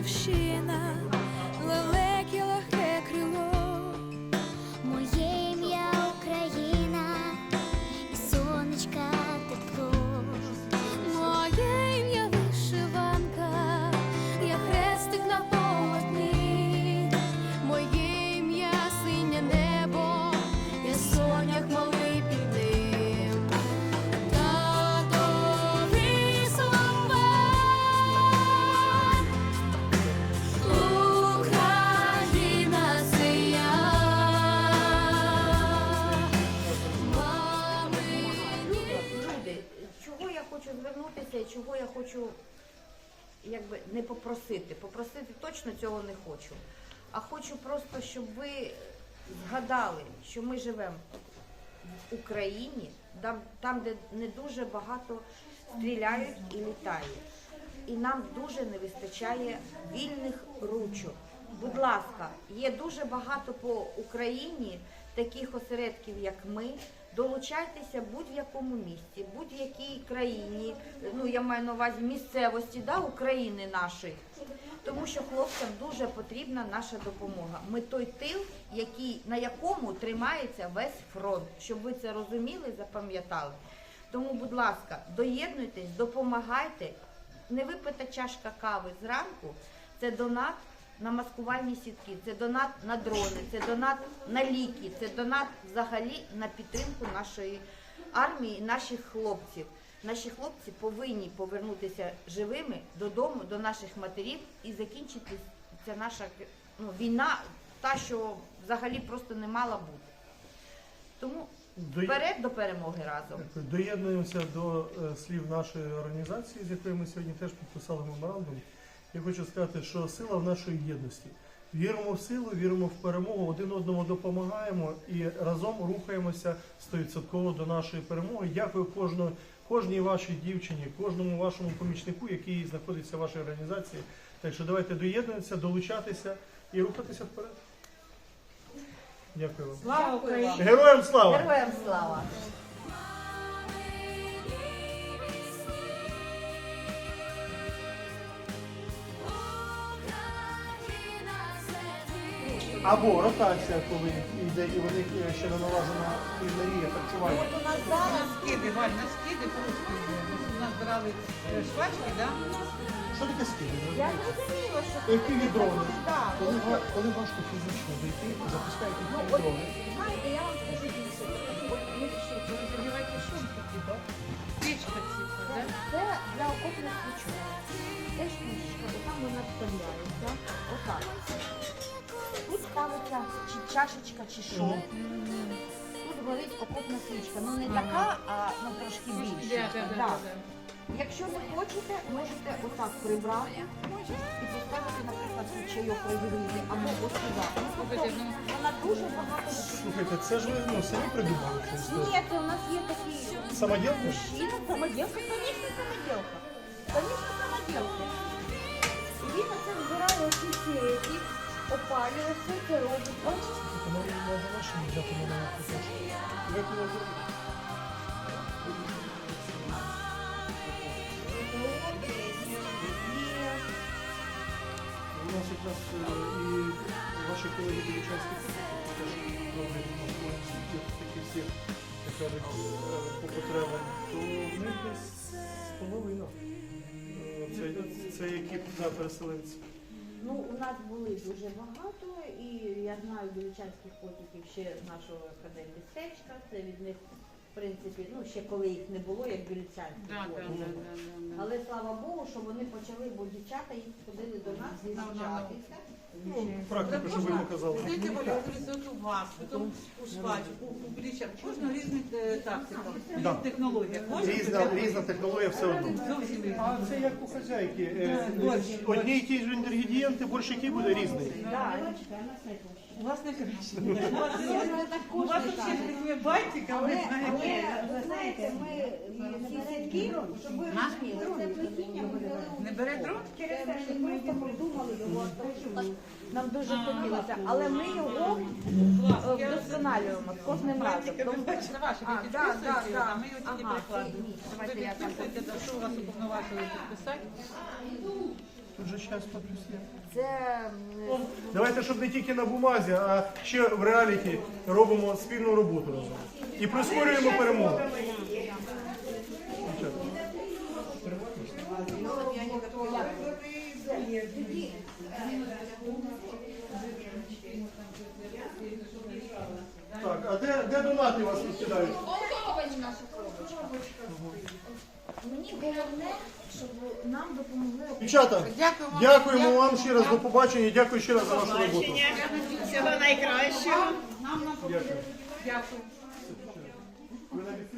Батьківщина, чого я хочу якби не попросити. Попросити точно цього не хочу. А хочу просто, щоб ви згадали, що ми живемо в Україні, там, де не дуже багато стріляють і літають. І нам дуже не вистачає вільних ручок. Будь ласка, є дуже багато по Україні таких осередків, як ми. Долучайтеся будь-якому місті, будь-якій країні. Ну я маю на увазі місцевості да, України нашої. Тому що хлопцям дуже потрібна наша допомога. Ми той тил, який, на якому тримається весь фронт, щоб ви це розуміли, запам'ятали. Тому, будь ласка, доєднуйтесь, допомагайте. Не випита чашка кави зранку це донат на маскувальні сітки, це донат на дрони, це донат на ліки, це донат взагалі на підтримку нашої армії, і наших хлопців. Наші хлопці повинні повернутися живими додому, до наших матерів і закінчити ця наша ну, війна, та, що взагалі просто не мала бути. Тому вперед до перемоги разом. Доєднуємося до е, слів нашої організації, з якою ми сьогодні теж підписали меморандум. Я хочу сказати, що сила в нашій єдності. Віримо в силу, віримо в перемогу, один одному допомагаємо і разом рухаємося стовідсотково до нашої перемоги. Дякую кожної, кожній вашій дівчині, кожному вашому помічнику, який знаходиться в вашій організації. Так що давайте доєднуватися, долучатися і рухатися вперед. Дякую вам. Слава Україні! Героям слава! Героям слава! Або ротація, коли йде і вони е, ще не налажена кулінарія харчування. От у нас зараз скиди, Валь, на скиди йде. Ми тут назбирали е, швачки, да? Що таке скиди? Я зрозуміла, що Які дрони? Так. Коли, ва- коли важко фізично дійти, запускаєте Ну, от, дрони. знаєте, я вам скажу більше. От ми що, це розігріваєте шумки, типа? Пічка типа, да? Тут чи чашечка, чи що. Тут горить окопна свічка. Ну не така, а ну, трошки більша. Да. Якщо ви хочете, можете отак прибрати і поставити, наприклад, тут чайок розігріти або ось сюди. Ну, тобто ну, вона дуже багато. Слухайте, це ж ви ну, самі придумали. Ні, це у нас є такі Самоділки? мужчина, самоделка, конечно, самоделка. Конечно, самоделка. І він оце збирає оці опалює, все це робить. Взяти на. Ви коли зробите? У нас якраз е, і ваші колеги Білічанські теж роблять світів, такі як кажуть, е, по потребам, то в них десь з половина. Е, Це, це екіп да, переселенців. Ну, у нас були дуже багато, і я знаю білічанських потіків ще нашого академмістечка. Це від них, принципі, ну ще коли їх не було, як білічанських Да, да, да, да, да, да. Але слава Богу, що вони почали, бо дівчата їх ходили до нас зустрічатися. Ну, практика, що ви показали. Знаєте, Валя, у вас, потім у швач, у, у кожна різна е, тактика, Да. технологія. Кожна Різна, різна технологія все одно. Зовсім різна. А це як у хазяйки. Е, Одні й ті ж інгредієнти, борщ який буде різний. У вас не краще. У вас, у вас взагалі з такими бантиками, ви знаєте, ми ці сітки, щоб ви це плетіння ми взяли Не бере дрон? Через те, що ми просто придумали його. Нам дуже хотілося, але ми його е, вдосконалюємо з кожним разом. Тому- Це ваше, А, ви да, да, підписуєте, да. а ми його тільки Ага, ні, Ви давайте я підписуєте, що у вас уповноважили підписати? Тут же щастя плюс є. Це м, Давайте, щоб не тільки на бумазі, а ще в реаліті робимо спільну роботу разом. І прискорюємо перемогу. Дівчата. Так, а де, де донати вас відкидають? Нам допомогли. Дівчата, дякуємо, вам. дякуємо вам ще раз до побачення і дякую ще раз за вашу роботу. Всього найкращого. Дякую. Дякую. Ви навіть